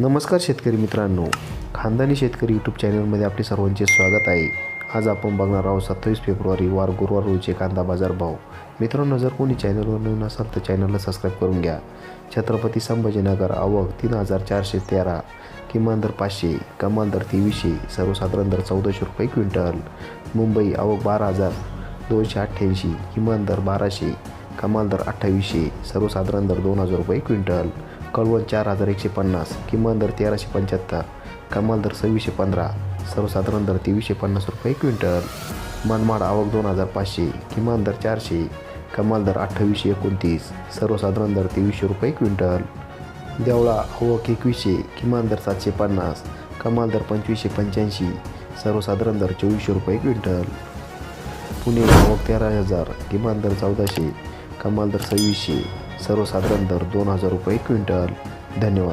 नमस्कार शेतकरी मित्रांनो. खानदानी शेतकरी यूट्यूब चॅनलमध्ये आपले सर्वांचे स्वागत आहे. आज आपण बघणार आहोत सत्तावीस फेब्रुवारी वार गुरुवार रोजचे कांदा बाजार भाव. मित्रांनो जर कोणी चॅनलवर नवीन असाल तर चॅनलला सबस्क्राईब करून घ्या. छत्रपती संभाजीनगर आवक तीन हजार चारशे तेरा. किमान दर पाचशे कमाल दर तेवीसशे सर्वसाधारण दर चौदाशे रुपये क्विंटल. मुंबई आवक बारा हजार दोनशे अठ्ठ्याऐंशी किमान दर बाराशे कमाल दर अठ्ठावीसशे सर्वसाधारण दर दोन हजार रुपये क्विंटल. कळवण चार हजार एकशे पन्नास किमान दर तेराशे पंच्याहत्तर कमाल दर सव्वीसशे पंधरा सर्वसाधारण दर तेवीसशे पन्नास रुपये क्विंटल. मनमाड आवक दोन हजार पाचशे किमान दर चारशे कमाल दर अठ्ठावीसशे एकोणतीस सर्वसाधारण दर तेवीसशे रुपये क्विंटल. देवळा आवक एकवीसशे किमान दर सातशे पन्नास कमाल दर पंचवीसशे पंच्याऐंशी सर्वसाधारण दर चोवीसशे रुपये क्विंटल. पुणे आवक तेरा हजार किमान दर चौदाशे कमाल दर सव्वीसशे सर्वसाधारण दर दोन हजार रुपये क्विंटल. धन्यवाद.